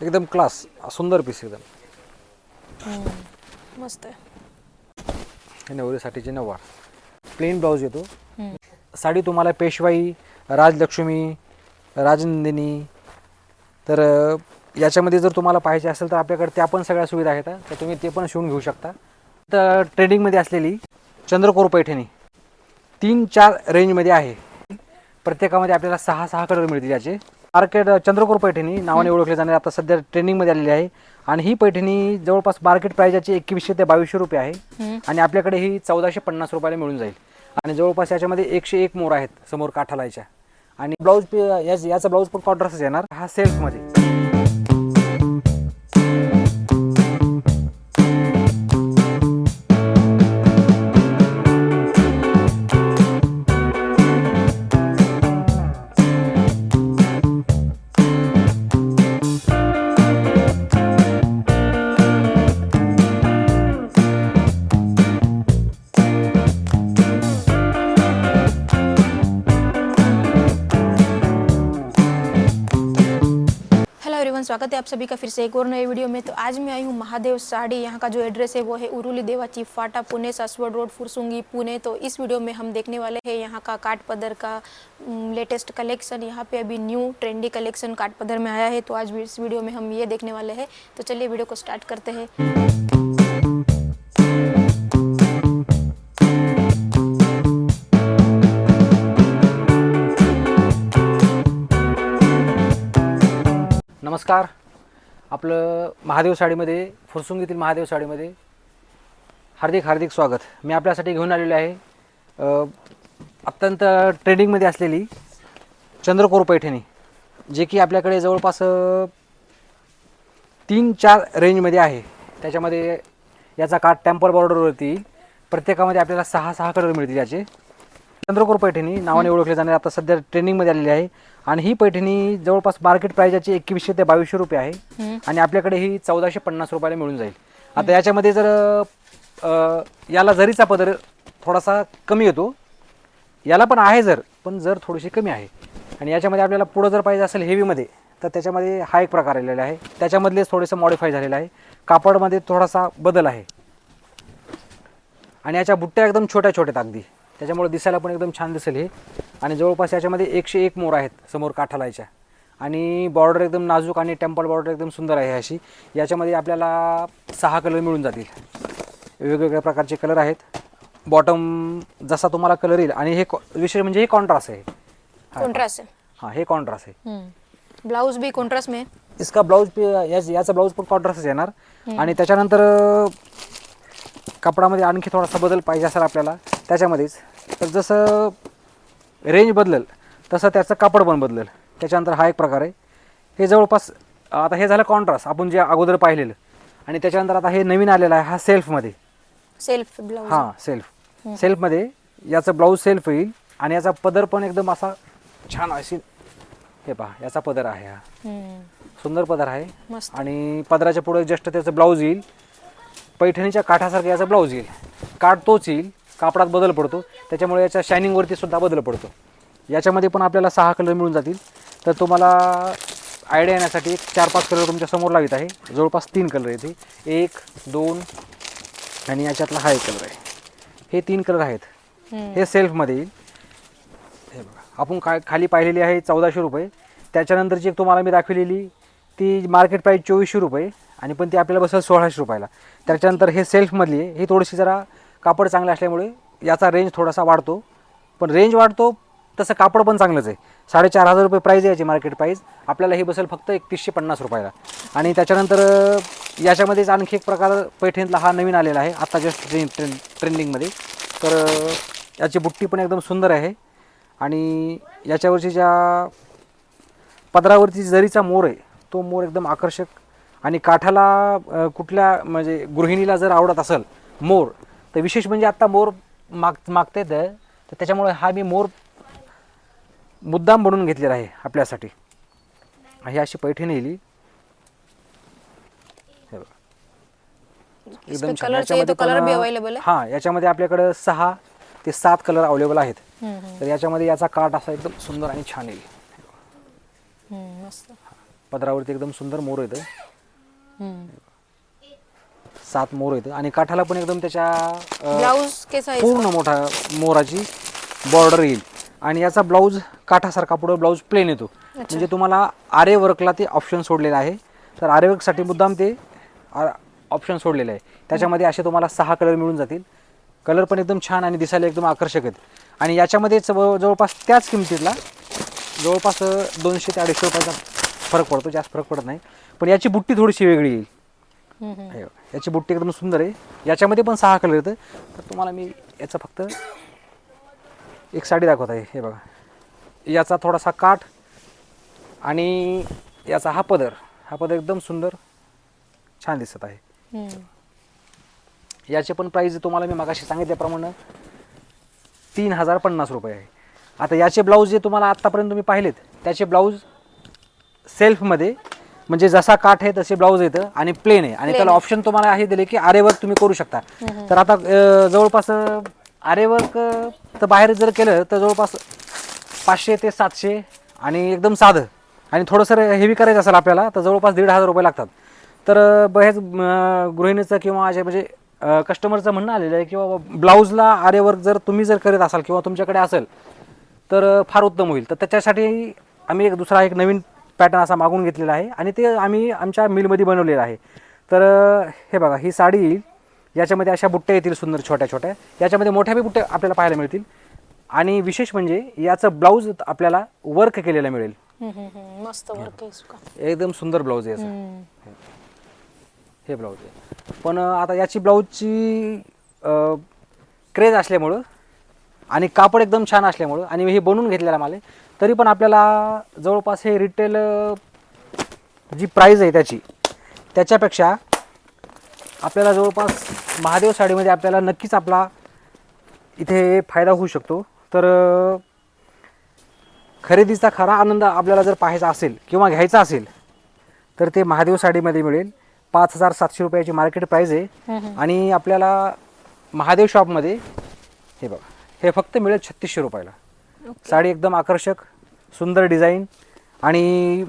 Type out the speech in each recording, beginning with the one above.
एकदम क्लास सुंदर पीस एकदम. मस्त आहे. हे नवरीसाठीचे नऊवार प्लेन ब्लाऊज येतो हम्म. साडी तुम्हाला पेशवाई राजलक्ष्मी राजनंदिनी तर अ, याच्यामध्ये जर तुम्हाला पाहिजे असेल तर आपल्याकडे त्या पण सगळ्या सुविधा आहेत हा. तर तुम्ही ते पण शिवून घेऊ शकता. तर ट्रेडिंगमध्ये असलेली चंद्रकोर पैठणी. तीन चार रेंजमध्ये आहे. प्रत्येकामध्ये आपल्याला सहा सहा कलर मिळतील याचे. मार्केट चंद्रकोर पैठणी नावाने ओळखले जाणारे आता सध्या ट्रेंडिंगमध्ये आलेली आहे. आणि ही पैठणी जवळपास मार्केट प्राईस याची एकवीसशे ते बावीसशे रुपये आहे. आणि आपल्याकडे ही चौदाशे पन्नास रुपयाला मिळून जाईल. आणि जवळपास याच्यामध्ये एकशे एक मोर आहेत समोर काठालायच्या. आणि ब्लाऊज याच ब्लाऊज पण कॉन्ट्रास्टच येणार. हा सेल्फमध्ये स्वागत है आप सभी का फिर से एक और नए वीडियो में। तो आज मैं आई हूँ महादेव साड़ी। यहाँ का जो एड्रेस है वो है उरुली देवाची फाटा, पुणे, सासवड रोड, फुरसुंगी, पुणे। तो इस वीडियो में हम देखने वाले हैं यहाँ का काट पदर का लेटेस्ट कलेक्शन यहाँ पे अभी न्यू ट्रेंडी कलेक्शन काट पदर में आया है। तो आज इस वीडियो में हम ये देखने वाले हैं। तो चलिए वीडियो को स्टार्ट करते हैं। नमस्कार. आपलं महादेव साडीमध्ये फुरसुंगीतील महादेव साडीमध्ये हार्दिक हार्दिक स्वागत. मी आपल्यासाठी घेऊन आलेलो आहे अत्यंत ट्रेंडिंगमध्ये असलेली चंद्रकोर पैठणी जे की आपल्याकडे जवळपास तीन चार रेंजमध्ये आहे. त्याच्यामध्ये याचा काठ टेम्पल बॉर्डरवरती प्रत्येकामध्ये आपल्याला सहा सहा कलर मिळतील याचे. चंद्रकोर पैठणी नावाने ओळखले जाणारे आता सध्या ट्रेंडिंगमध्ये आलेली आहे. आणि ही पैठणी जवळपास मार्केट प्राईस याची एकवीसशे ते बावीसशे रुपये आहे. आणि आपल्याकडे ही चौदाशे पन्नास रुपयाला मिळून जाईल. आता याच्यामध्ये जर याला जरीचा पदर थोडासा कमी येतो याला पण आहे जर पण जर थोडीशी कमी आहे. आणि याच्यामध्ये आपल्याला पुढं जर पाहिजे असेल हेवीमध्ये तर त्याच्यामध्ये हा एक प्रकार आलेला आहे. त्याच्यामधलेच थोडंसं मॉडिफाय झालेलं आहे. कापडमध्ये थोडासा बदल आहे. आणि याच्या बुट्ट्या एकदम छोट्या छोट्या आहेत अगदी. त्याच्यामुळे दिसायला पण एकदम छान दिसेल हे. आणि जवळपास याच्यामध्ये एकशे एक मोर आहेत समोर काठालायच्या. आणि बॉर्डर एकदम नाजूक आणि टेम्पल बॉर्डर एकदम सुंदर आहे अशी. याच्यामध्ये आपल्याला सहा कलर मिळून जातील. वेगवेगळ्या प्रकारचे कलर आहेत. बॉटम जसा तुम्हाला कलर येईल आणि हे कॉ- विशेष म्हणजे हे कॉन्ट्रास्ट आहे. हा, कॉन्ट्रास्ट है हां कॉन्ट्रास्ट आहे। ब्लाउज भी कॉन्ट्रास्ट में. इसका ब्लाऊज याच ब्लाऊज पण कॉन्ट्रास्टच येणार. आणि त्याच्यानंतर कपडामध्ये आणखी थोडासा बदल पाहिजे असेल आपल्याला त्याच्यामध्येच. तर जसं रेंज बदलेल तसं त्याचं कापड पण बदलेल. त्याच्यानंतर हा एक प्रकार आहे. हे जवळपास आता हे झालं कॉन्ट्रास्ट आपण जे अगोदर पाहिलेलं. आणि त्याच्यानंतर आता हे नवीन आलेलं आहे हा सेल्फमध्ये सेल्फ ब्लाउज हां सेल्फ सेल्फमध्ये याचं ब्लाऊज सेल्फ येईल आणि याचा पदर पण एकदम असा छान अशी हे पहा याचा पदर आहे हा। सुंदर पदर आहे. आणि पदराच्या पुढे जस्ट त्याचं ब्लाऊज येईल. पैठणीच्या काठासारखं याचा ब्लाऊज येईल. काठ तोच येईल. कापडात बदल पडतो. त्याच्यामुळे याच्या शायनिंगवरती सुद्धा बदल पडतो. याच्यामध्ये पण आपल्याला सहा कलर मिळून जातील. तर तुम्हाला आयडिया येण्यासाठी एक चार पाच कलर तुमच्यासमोर लावित आहे. जवळपास तीन कलर येते एक दोन आणि याच्यातला हा एक कलर आहे. हे तीन कलर आहेत। हे सेल्फमध्ये येईल. हे बघा. आपण काय खाली पाहिलेली आहे चौदाशे रुपये. त्याच्यानंतरची एक तुम्हाला मी दाखवलेली ती मार्केट प्राईस चोवीसशे रुपये. आणि पण ती आपल्याला बसेल सोळाशे रुपयाला. त्याच्यानंतर हे सेल्फमधली आहे. ही थोडीशी जरा कापड चांगलं असल्यामुळे याचा रेंज थोडासा वाढतो. पण रेंज वाढतो तसं कापड पण चांगलंच आहे. साडेचार हजार रुपये प्राईज आहे याची मार्केट प्राईज आपल्याला हे बसेल फक्त एकतीसशे पन्नास रुपयाला. आणि त्याच्यानंतर याच्यामध्येच आणखी एक प्रकार पैठणीतला हा नवीन आलेला आहे. आत्ता जस्ट ट्रेन ट्रेन ट्रेंडिंगमध्ये तर याची बुट्टी पण एकदम सुंदर आहे. आणि याच्यावरची ज्या पदरावरती जरीचा मोर आहे तो मोर एकदम आकर्षक. आणि काठाला कुठल्या म्हणजे गृहिणीला जर आवडत असेल मोर तर विशेष म्हणजे आत्ता मोर माग मागतेत आहे, तर त्याच्यामुळे हा मी मोर मुद्दाम बनवून घेतलेला आहे आपल्यासाठी. ही अशी पैठणी अ, अवेलेबल है याच्यामध्ये आपल्याकडं सहा ते सात कलर अवेलेबल आहेत. तर याच्यामध्ये याचा काठ असा एकदम सुंदर आणि छान येईल. पदरावरती एकदम सुंदर मोर येतं. सात मोर येतं आणि काठाला पण एकदम त्याच्या अं, ब्लाउज कैसा पूर्ण मोठा मोराची बॉर्डर येईल. आणि याचा ब्लाऊज काठासारखा पुढं ब्लाऊज प्लेन येतो. म्हणजे तुम्हाला आरे वर्कला ते ऑप्शन सोडलेलं आहे. तर आरे वर्कसाठी मुद्दाम ते ऑप्शन सोडलेलं आहे. त्याच्यामध्ये असे तुम्हाला सहा कलर मिळून जातील. कलर पण एकदम छान आणि दिसायला एकदम आकर्षक आहेत. आणि याच्यामध्येच जवळ- जवळपास त्याच किमतीतला जवळपास अं, दोनशे ते अडीचशे रुपयाचा फरक पडतो. जास्त फरक पडत नाही. पण याची बुट्टी थोडीशी वेगळी येईल. हे बघा. याची बुट्टी एकदम सुंदर आहे. याच्यामध्ये पण सहा कलर येतं तर तुम्हाला मी याचं फक्त एक साडी दाखवत आहे. हे बघा. याचा थोडासा काठ आणि याचा हा पदर. हा पदर एकदम सुंदर छान दिसत आहे. हम्म. याचे पण प्राईज तुम्हाला मी मागाशी सांगितल्याप्रमाणे तीन हजार पन्नास रुपये आहे. आता याचे ब्लाऊज जे तुम्हाला आत्तापर्यंत तुम्ही पाहिलेत त्याचे ब्लाऊज सेल्फमध्ये म्हणजे जसा काठ आहे तसे ब्लाऊज येतं आणि प्लेन आहे. आणि त्याला. ऑप्शन तुम्हाला हे दिले की आरेवर्क तुम्ही करू शकता. तर आता अं, जवळपास आरेवर्क तर बाहेर जर केलं तर जवळपास पाचशे ते सातशे आणि एकदम साधं. आणि थोडंसं हेवी करायचं असेल आपल्याला तर जवळपास दीड हजार रुपये लागतात. तर अं, बऱ्याच अं, गृहिणीचं किंवा असे म्हणजे कस्टमरचं म्हणणं आलेलं आहे किंवा ब्लाऊजला आरेवर्क जर तुम्ही जर करत असाल किंवा तुमच्याकडे असेल तर फार उत्तम होईल. तर त्याच्यासाठी आम्ही एक दुसरा एक नवीन पॅटर्न असा मागून घेतलेला आहे आणि ते आम्ही आमच्या मिलमध्ये बनवलेलं आहे. तर हे बघा ही साडी येईल याच्यामध्ये अशा बुट्ट्या येतील सुंदर छोट्या छोट्या. याच्यामध्ये मोठ्या बी बुट्ट्या आपल्याला पाहायला मिळतील. आणि विशेष म्हणजे याचं ब्लाऊज आपल्याला वर्क केलेलं मिळेल. मस्त वर्क एकदम सुंदर ब्लाऊज आहे याचं. हे. ब्लाऊज आहे. पण आता याची ब्लाऊजची क्रेज असल्यामुळं आणि कापड एकदम छान असल्यामुळं आणि हे बनवून घेतलेला माल आहे. तरी पण आपल्याला जवळपास हे रिटेल जी प्राईज आहे त्याची त्याच्यापेक्षा आपल्याला जवळपास महादेव साडीमध्ये आपल्याला नक्कीच आपला इथे फायदा होऊ शकतो. तर खरेदीचा खरा आनंद आपल्याला जर पाहायचा असेल किंवा घ्यायचा असेल तर ते महादेव साडीमध्ये मिळेल. पाच हजार सातशे रुपयाची मार्केट प्राईज आहे. आणि आपल्याला महादेव शॉपमध्ये हे बघा. हे फक्त मिळेल छत्तीसशे रुपयाला. साडी एकदम आकर्षक सुंदर डिझाईन आणि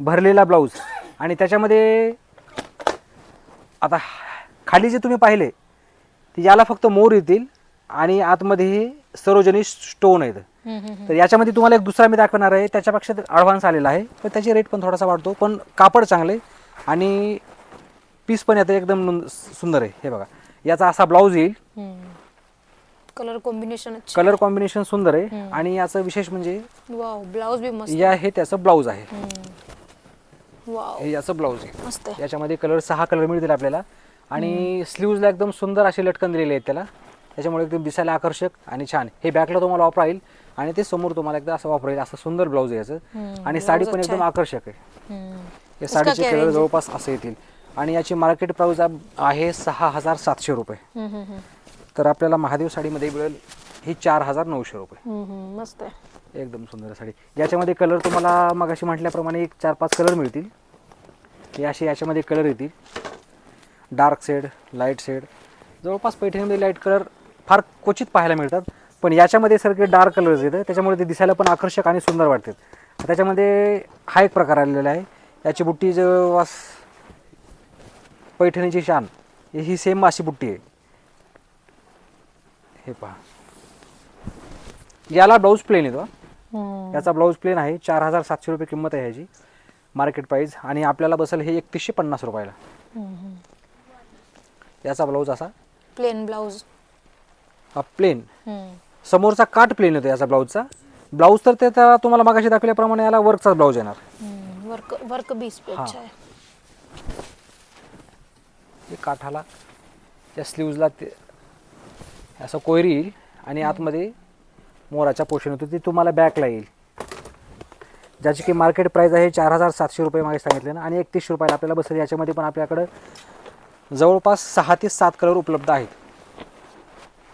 भरलेला ब्लाऊज. आणि त्याच्यामध्ये आता खाली जे तुम्ही पाहिले ते याला फक्त मोर येतील आणि आतमध्ये हे सरोजनी स्टोन आहेत. तर याच्यामध्ये तुम्हाला एक दुसरा मी दाखवणार आहे त्याच्यापेक्षा ॲडव्हान्स आलेला आहे. पण त्याची रेट पण थोडासा वाढतो पण कापड चांगले आणि पीस पण याचं एकदम सुंदर आहे. हे बघा याचा असा ब्लाऊज येईल. कलर कॉम्बिनेशन अच्छा कलर कॉम्बिनेशन सुंदर आहे. आणि याचं विशेष म्हणजे वाव ब्लाउज भी मस्त. या हे त्याचं ब्लाऊज आहे. वाव हे याचं ब्लाऊज आहे. मस्त आहे. याच्यामध्ये कलर सहा कलर मिळतील आपल्याला. आणि स्लीव्जला एकदम सुंदर असे लटकन दिलेले आहेत त्याला. त्याच्यामुळे एकदम दिसायला आकर्षक आणि छान. हे बॅकला तुम्हाला वापरा येईल. आणि ते समोर तुम्हाला एकदा असं वापरा येईल. असं सुंदर ब्लाऊज आहे याचं. आणि साडी पण एकदम. आकर्षक आहे. या साडीचे कलर? जवळपास असे येतील. आणि याची मार्केट प्राईस आहे सहा हजार सातशे रुपये. तर आपल्याला महादेव साडीमध्ये मिळेल ही चार हजार नऊशे रुपये. मस्त आहे. एकदम सुंदर साडी. याच्यामध्ये कलर तुम्हाला मगाशी म्हटल्याप्रमाणे एक चार पाच कलर मिळतील. हे असे याच्यामध्ये कलर येतील. डार्क शेड लाइट शेड जवळपास पैठणीमध्ये लाइट कलर फार क्वचित पाहायला मिळतात. पण याच्यामध्ये सगळे डार्क कलर्स येतं त्याच्यामुळे ते दिसायला पण आकर्षक आणि सुंदर वाटतात. त्याच्यामध्ये हा एक प्रकार आलेला आहे. याची बुट्टी जवळपास पैठणीची शान. ही सेम अशी बुट्टी आहे. हे पहा. याला ब्लाऊज प्लेन येतो. याचा ब्लाऊज प्लेन आहे चार हजार सातशे रुपये किंमत आहे ह्याची मार्केट प्राईस आणि आपल्याला बसेल हे एकतीसशे पन्नास रुपयाला. याचा ब्लाऊज असा. प्लेन ब्लाउज हा प्लेन. समोरचा काट प्लेन येतो याचा ब्लाऊजचा ब्लाऊज तर ते तुम्हाला मागाशी दाखवल्याप्रमाणे याला वर्कचा ब्लाऊज येणार. वर्क वर्क हे. काठाला त्या स्लीव्जला ते असं कोयरी येईल आणि आतमध्ये मोराच्या पोषण होतं ते तुम्हाला बॅकला येईल. ज्याची की मार्केट प्राईस आहे चार हजार सातशे रुपये मागे सांगितले ना आणि एकतीसशे रुपयाला आपल्याला बसेल याच्यामध्ये पण आपल्याकडं जवळपास सहा ते सात कलर उपलब्ध आहेत.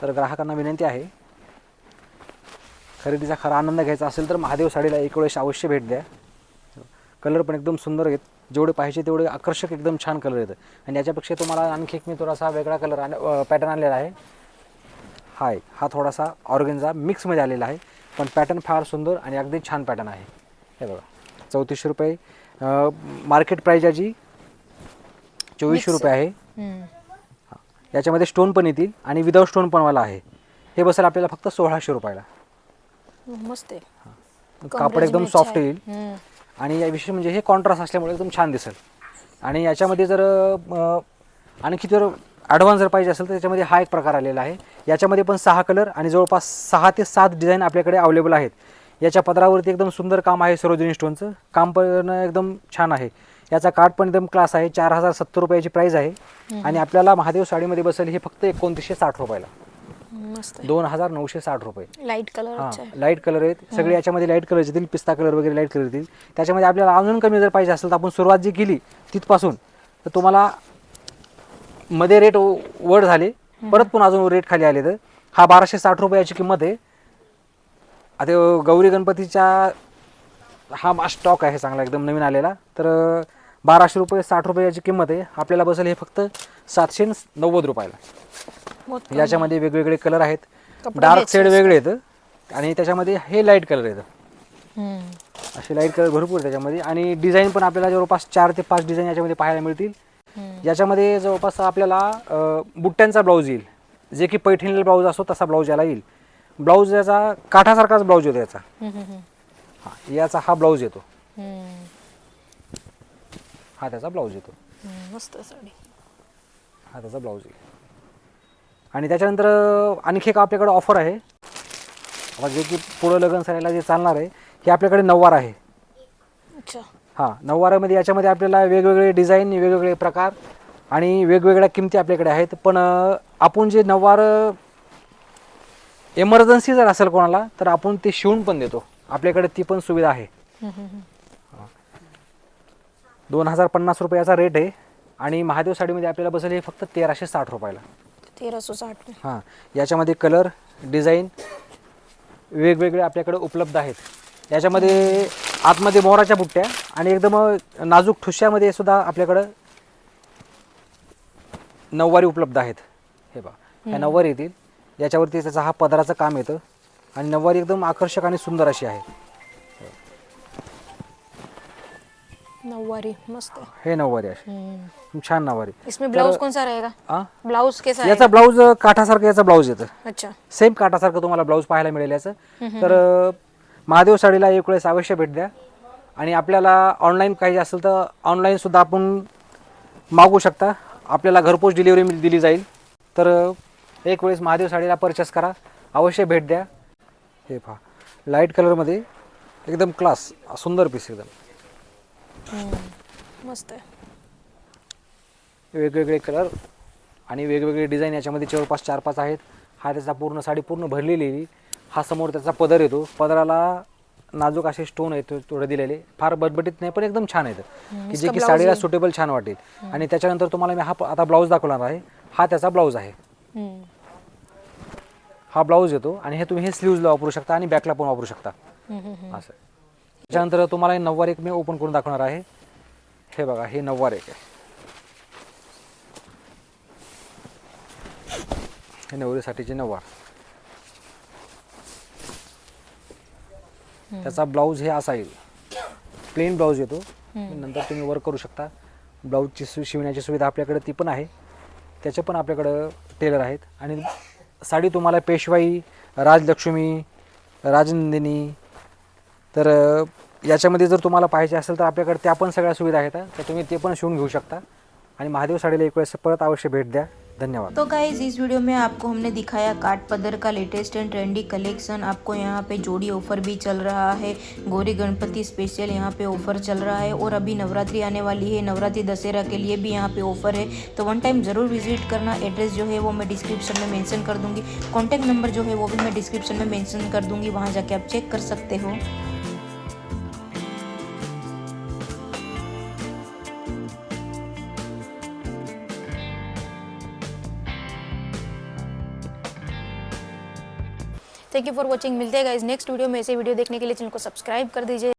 तर ग्राहकांना विनंती आहे खरेदीचा खरा आनंद घ्यायचा असेल तर महादेव साडीला एक वेळेस अवश्य भेट द्या. कलर पण एकदम सुंदर आहेत जेवढे पाहिजे तेवढे आकर्षक एकदम छान कलर येतं. आणि याच्यापेक्षा तुम्हाला आणखी एक मी थोडासा वेगळा कलर पॅटर्न आणलेला आहे. हा हा थोडासा ऑर्गेन्झा मिक्समध्ये आलेला आहे पण पॅटर्न फार सुंदर आणि अगदी छान पॅटर्न आहे. हे बघा चौतीसशे रुपये. मार्केट प्राईज याची चोवीसशे. रुपये आहे. याच्यामध्ये स्टोन पण येतील आणि विदाऊट स्टोन पण वाला आहे. हे बसेल आपल्याला फक्त सोळाशे रुपयाला. मस्त आहे. कापड एकदम सॉफ्ट. येईल. आणि या विशेष म्हणजे हे कॉन्ट्रास्ट असल्यामुळे एकदम छान दिसेल. आणि याच्यामध्ये जर आणखी जर ॲडव्हान्स जर पाहिजे असेल तर त्याच्यामध्ये हा एक प्रकार आलेला आहे. याच्यामध्ये पण सहा कलर आणि जवळपास सहा ते सात डिझाईन आपल्याकडे अवेलेबल आहेत. याच्या पदरावरती एकदम सुंदर काम आहे सरोजिनी स्टोनचं काम पण एकदम छान आहे. याचा कार्ड पण एकदम क्लास आहे. चार हजार सत्तर रुपयाची प्राईस आहे. आणि आपल्याला महादेव साडीमध्ये बसेल हे फक्त एकोणतीसशे साठ रुपयाला. दोन हजार नऊशे साठ रुपये. लाइट कलर हां लाइट कलर आहेत. सगळे याच्यामध्ये लाइट कलर येतील पिस्ता कलर वगैरे लाइट कलर येतील. त्याच्यामध्ये आपल्याला अजून कमी जर पाहिजे असेल तर आपण सुरुवात जी केली तिथपासून तर तुम्हाला मध्ये रेट वर झाले. परत पुन्हा अजून रेट खाली आले तर हा बाराशे साठ रुपयाची किंमत आहे. आता गौरी गणपतीच्या हा स्टॉक आहे चांगला एकदम नवीन आलेला. तर बाराशे रुपये साठ रुपये याची किंमत आहे. आपल्याला बसेल हे फक्त सातशे नव्वद रुपयाला. याच्यामध्ये वेगवेगळे कलर आहेत. Dark shade. वेगळे येतं आणि त्याच्यामध्ये हे लाइट कलर येतं हम्म. असे लाइट कलर भरपूर त्याच्यामध्ये. आणि डिझाईन पण आपल्याला जवळपास चार ते पाच डिझाईन याच्यामध्ये पाहायला मिळतील. याच्यामध्ये जवळपास आपल्याला बुट्ट्यांचा ब्लाऊज येईल. जे की पैठणीला ब्लाऊज असतो तसा ब्लाऊज याला येईल. ब्लाऊज याचा काठासारखाच ब्लाऊज येतो याचा. हा याचा हा ब्लाऊज येतो. हा त्याचा ब्लाऊज येतो. मस्त साडी. हा त्याचा ब्लाऊज येईल. आणि त्याच्यानंतर आणखी एक आपल्याकडे ऑफर आहे. जे की पुढं लग्न सरायला जे चालणार आहे हे आपल्याकडे नऊवार आहे. अच्छा. हां नऊवारामध्ये याच्यामध्ये आपल्याला वेगवेगळे डिझाईन वेगवेगळे प्रकार आणि वेगवेगळ्या किमती आपल्याकडे आहेत. पण आपण जे नऊवार एमर्जन्सी जर असेल कोणाला तर आपण ते शिवून पण देतो. आपल्याकडे ती पण सुविधा आहे. दोन हजार पन्नास रुपयाचा रेट आहे आणि महादेव साडीमध्ये आपल्याला बसेल हे फक्त तेराशे साठ रुपयाला. तेरह सौ साठ. हां याच्यामध्ये कलर डिझाईन वेगवेगळे आपल्याकडे उपलब्ध आहेत. याच्यामध्ये आतमध्ये मोराच्या बुट्ट्या आणि एकदम नाजूक ठुश्यामध्ये सुद्धा आपल्याकडं नऊवारी उपलब्ध आहेत. हे बा ह्या नऊवारी येतील. याच्यावरती त्याचा हा पदराचं काम येतं. आणि नऊवारी एकदम आकर्षक आणि सुंदर अशी आहे. नौवारी मस्त. है नऊवारी अशी. छान नऊवारी. इसमें ब्लाउज कौन सा रहेगा? ब्लाउज कैसा याचा ब्लाऊज काठासारखं याचा ब्लाऊज येतं. अच्छा. सेम काठासारखं तुम्हाला ब्लाऊज पाहायला मिळेल याचं. तर महादेव साडीला एक वेळेस अवश्य भेट द्या. आणि आपल्याला ऑनलाईन पाहिजे असेल तर ऑनलाईन सुद्धा आपण मागू शकता. आपल्याला घरपोच डिलिव्हरी दिली जाईल. तर एक वेळेस महादेव साडीला परचेस करा. अवश्य भेट द्या. हे पहा लाइट कलरमध्ये एकदम क्लास सुंदर पीस एकदम. मस्त वेगवेगळे कलर आणि वेगवेगळे डिझाईन याच्यामध्ये जवळपास चार पाच आहेत. हा त्याचा पूर्ण साडी पूर्ण भरलेली आहे. हा समोर त्याचा पदर येतो. पदराला नाजूक असे स्टोन आहेत थोडे दिलेले. फार बटबटीत नाही पण एकदम छान आहेत की जे की साडीला. सुटेबल छान वाटेल. आणि त्याच्यानंतर तुम्हाला मी हा आता ब्लाऊज दाखवणार आहे. हा त्याचा ब्लाऊज आहे. हा ब्लाऊज येतो आणि हे तुम्ही हे स्लीव्जला वापरू शकता आणि बॅकला पण वापरू शकता. असं. त्याच्यानंतर तुम्हाला हे नऊवार एक मी ओपन करून दाखवणार आहे. हे बघा हे नऊवार एक आहे. हे नवरीसाठीचे नऊवार. त्याचा ब्लाऊज हे असा येईल. प्लेन ब्लाऊज येतो. नंतर तुम्ही वर्क करू शकता. ब्लाऊजची सु शिवण्याची सुविधा आपल्याकडे ती पण आहे. त्याचे पण आपल्याकडं टेलर आहेत. आणि साडी तुम्हाला पेशवाई राजलक्ष्मी राजनंदिनी तर याच्यामध्ये जर तुम्हाला पाहिजे असेल तर आपल्याकडे त्या पण सगळ्या सुविधा आहेत तर तुम्ही ते पण शिवून घेऊ शकता. आणि महादेव साडीला एक वेळेस परत अवश्य भेट द्या. धन्यवाद। तो गाइज़ इस वीडियो में आपको हमने दिखाया काट पदर का लेटेस्ट एंड ट्रेंडी कलेक्शन आपको यहाँ पे जोड़ी ऑफ़र भी चल रहा है। गौरी गणपति स्पेशल यहाँ पे ऑफ़र चल रहा है। और अभी नवरात्रि आने वाली है। नवरात्रि दशहरा के लिए भी यहाँ पे ऑफ़र है। तो वन टाइम ज़रूर विज़िट करना। एड्रेस जो है वो मैं डिस्क्रिप्शन में मैंशन कर दूँगी। कॉन्टैक्ट नंबर जो है वो भी मैं डिस्क्रिप्शन में मैंशन कर दूँगी। वहाँ जाके आप चेक कर सकते हो। Thank you for watching. मिलते हैं गाइज नेक्स्ट वीडियो में। ऐसे वीडियो देखने के लिए चैनल को सब्सक्राइब कर दीजिए।